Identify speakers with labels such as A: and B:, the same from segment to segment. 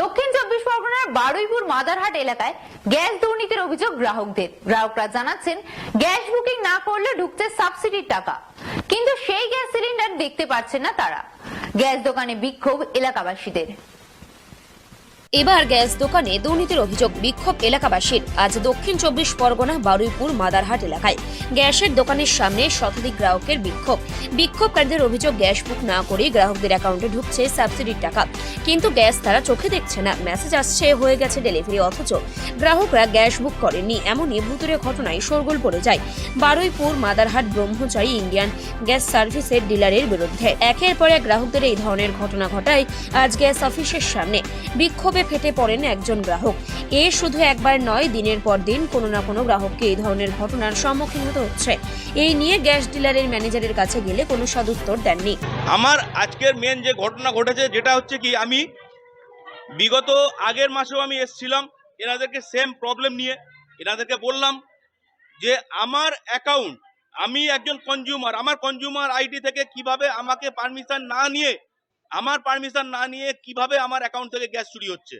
A: দক্ষিণ চব্বিশ পরগনার বারুইপুর মাদারহাট এলাকায় গ্যাস দুর্নীতির অভিযোগ গ্রাহকদের। গ্রাহকরা জানাচ্ছেন, গ্যাস বুকিং না করলে ঢুকছে সাবসিডির টাকা। কিন্তু সেই গ্যাস সিলিন্ডার দেখতে পাচ্ছেন না তারা। গ্যাস দোকানে বিক্ষোভ এলাকাবাসীদের।
B: এবার গ্যাস দোকানে দুর্নীতির অভিযোগ, বিক্ষোভ এলাকাবাসীর। আজ দক্ষিণ চব্বিশ পরগনা, বারুইপুর, মাদারহাট এলাকায়। গ্যাসের দোকানের সামনে শতাধিক গ্রাহকের বিক্ষোভ। বিক্ষোভকারীদের অভিযোগ, গ্যাস বুক না করে গ্রাহকদের অ্যাকাউন্টে ঢুকছে সাবসিডির টাকা। কিন্তু গ্যাস তারা চোখে দেখছে না। মেসেজ আসছে, হয়ে গেছে ডেলিভারি, অথচ গ্রাহকরা গ্যাস বুক করেননি। এমনই ভুতুরে ঘটনায় শোরগোল পড়ে যায় বারুইপুর, মাদারহাট ব্রহ্মচারী ইন্ডিয়ান গ্যাস সার্ভিসের ডিলারের বিরুদ্ধে। একের পর এক গ্রাহকদের এই ধরনের ঘটনা ঘটায় আজ গ্যাস অফিসের সামনে। বিক্ষোভে ফেটে পড়েন একজন গ্রাহক। এ শুধু একবার নয়, দিনের পর দিন কোনো না কোনো গ্রাহককে এই ধরনের ঘটনার সম্মুখীন হতে হচ্ছে। এই নিয়ে গ্যাস ডিলারের ম্যানেজারের কাছে গেলে কোনো সদুত্তর দেননি।
C: আমার আজকের মেন যে ঘটনা ঘটেছে, যেটা হচ্ছে কি, আমি বিগত আগের মাসেও আমি এসছিলাম, এনাদেরকে সেম প্রবলেম নিয়ে। এনাদেরকে বললাম যে, আমার অ্যাকাউন্ট আমি একজন কনজিউমার আমার কনজিউমার আইডি থেকে কীভাবে আমাকে পারমিশন না নিয়ে আমার পারমিশন না নিয়ে কীভাবে আমার অ্যাকাউন্ট থেকে গ্যাস চুরি হচ্ছে?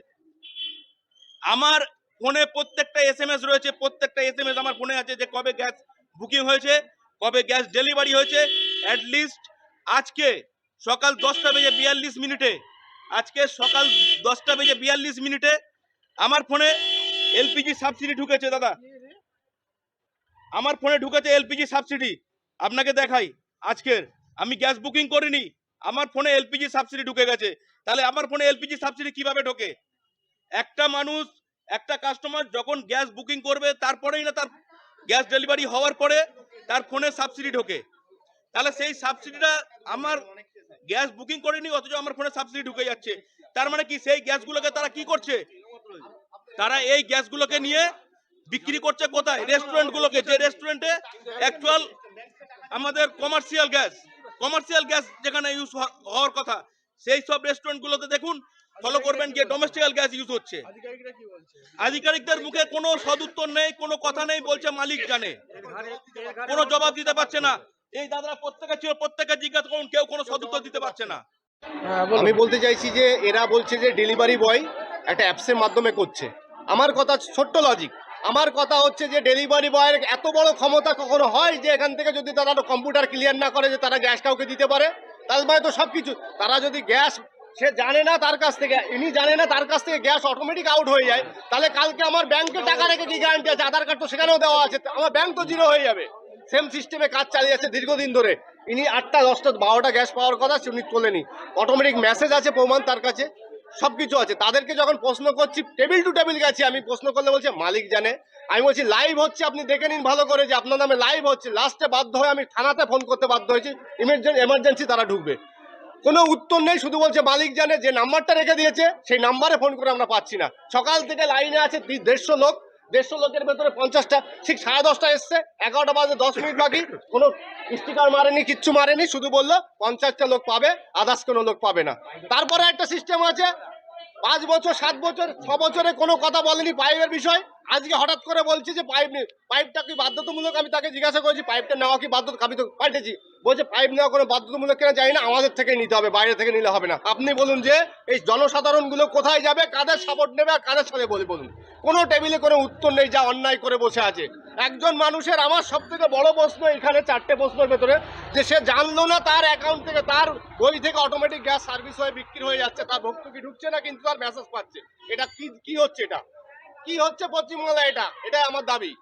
C: আমার ফোনে প্রত্যেকটা এস এম এস রয়েছে, প্রত্যেকটা এস এম এস আমার ফোনে আছে যে কবে গ্যাস বুকিং হয়েছে, কবে গ্যাস ডেলিভারি হয়েছে। অ্যাটলিস্ট আজকে সকাল দশটা বেজে বিয়াল্লিশ মিনিটে, আজকে সকাল দশটা বেজে বিয়াল্লিশ মিনিটে আমার ফোনে এলপিজি সাবসিডি ঢুকেছে, দাদা। আমার ফোনে ঢুকেছে এলপিজি সাবসিডি আপনাকে দেখাই, আজকের। আমি গ্যাস বুকিং করিনি। আমার ফোনে এলপিজি সাবসিডি ঢুকে গেছে। তাহলে আমার ফোনে এলপিজি সাবসিডি কীভাবে ঢোকে? একটা মানুষ, একটা কাস্টমার যখন গ্যাস বুকিং করবে, তারপরেই না তার গ্যাস ডেলিভারি হওয়ার পরে তার ফোনে সাবসিডি ঢোকে। তাহলে সেই সাবসিডিটা আমার গ্যাস বুকিং করেনি, অথচ আমার ফোনে সাবসিডি ঢুকে যাচ্ছে। তার মানে কি, সেই গ্যাসগুলোকে তারা কি করছে? তারা এই গ্যাসগুলোকে নিয়ে বিক্রি করছে কোথায়? রেস্টুরেন্টগুলোকে যে রেস্টুরেন্টে অ্যাকচুয়াল আমাদের কমার্শিয়াল গ্যাস কমার্শিয়াল গ্যাস যেখানে ইউজ হওয়ার কথা সেই সব রেস্টুরেন্টগুলোতে দেখুন ফলো করবেন গিয়ে ডোমেস্টিক্যাল গ্যাস ইউজ হচ্ছে। আধিকারিকদের মুখে কোনো সদুত্তর নেই কোনো কথা নেই বলছে মালিক জানে। কোনো জবাব দিতে পারছে না। এই দাদারা প্রত্যেকে ছিল প্রত্যেকে জিজ্ঞাসা করুন কেউ কোনো সদুত্তর দিতে পারছে না।
D: আমি বলতে চাইছি যে এরা বলছে যে ডেলিভারি বয় একটা অ্যাপসের মাধ্যমে করছে। আমার কথা ছোট্ট লজিক আমার কথা হচ্ছে যে ডেলিভারি বয়ের এত বড় ক্ষমতা কখনো হয় যে এখান থেকে যদি তারা কম্পিউটার ক্লিয়ার না করে যে তারা গ্যাস কাউকে দিতে পারে? তার মানে তো সব কিছু তারা যদি গ্যাস সে জানে না তার কাছ থেকে, ইনি জানে না তার কাছ থেকে গ্যাস অটোমেটিক আউট হয়ে যায়। তাহলে কালকে আমার ব্যাংকে টাকা রেখে কি গ্যারান্টি আছে? আধার কার্ড তো সেখানেও দেওয়া আছে। আমার ব্যাংক তো জিরো হয়ে যাবে। সেম সিস্টেমে কাজ চালিয়ে যাচ্ছে দীর্ঘদিন ধরে। ইনি আটটা, দশটা, বারোটা গ্যাস পাওয়ার কথা উনি তোলেনি। অটোমেটিক মেসেজ আছে প্রমাণ তার কাছে। সব কিছু আছে। তাদেরকে যখন প্রশ্ন করছি টেবিল টু টেবিল গেছি, আমি প্রশ্ন করলে বলছে, মালিক জানে। আমি বলছি লাইভ হচ্ছে, আপনি দেখে নিন ভালো করে যে আপনার নামে লাইভ হচ্ছে। লাস্টে বাধ্য হয়ে আমি থানাতে ফোন করতে বাধ্য হয়েছি ইমার্জেন্সি এমার্জেন্সি তারা ঢুকবে। কোনো উত্তর নেই, শুধু বলছে, মালিক জানে, যে নাম্বারটা রেখে দিয়েছে, সেই নাম্বারে ফোন করে আমরা পাচ্ছি না। সকাল থেকে লাইনে আছে দেড়শো লোক। দেড়শো লোকের ভেতরে পঞ্চাশটা, ঠিক সাড়ে দশটা এসছে, এগারোটা বাজে দশ মিনিট বাকি। কোনো স্টিকার মারেনি, কিচ্ছু মারেনি, শুধু বলল, পঞ্চাশটা লোক পাবে আদার্স কোনো লোক পাবে না। তারপরে একটা সিস্টেম আছে, পাঁচ বছর, সাত বছর, ছ বছরে কোনো কথা বলেনি পাইপের বিষয়। আজকে হঠাৎ করে বলছি যে পাইপ পাইপটা কি বাধ্যতামূলক? আমি তাকে জিজ্ঞাসা করেছি, পাইপটা নেওয়া কি বাধ্য আমি তো পাল্টেছি। বলছে, পাইপ নেওয়া কোনো বাধ্যতামূলক কেনা জানি না, আমাদের থেকে নিতে হবে, বাইরে থেকে নিলে হবে না। আপনি বলুন যে, এই জনসাধারণগুলো কোথায় যাবে, কাদের সাপোর্ট নেবে আর কাদের সাথে বলে বলুন। কোনো টেবিলে কোনো উত্তর নেই, যা অন্যায় করে বসে আছে। একজন মানুষের আমার সব থেকে বড় প্রশ্ন এখানে চারটে প্রশ্নের ভেতরে, যে সে জানলো না তার অ্যাকাউন্ট থেকে তার বই থেকে অটোমেটিক গ্যাস সার্ভিস হয়ে বিক্রি হয়ে যাচ্ছে, তার ভক্তকি ঢুকছে না কিন্তু তার মেসেজ পাচ্ছে? এটা কি কি হচ্ছে এটা? কি হচ্ছে পশ্চিমবাংলা এটা? এটাই আমার দাবি।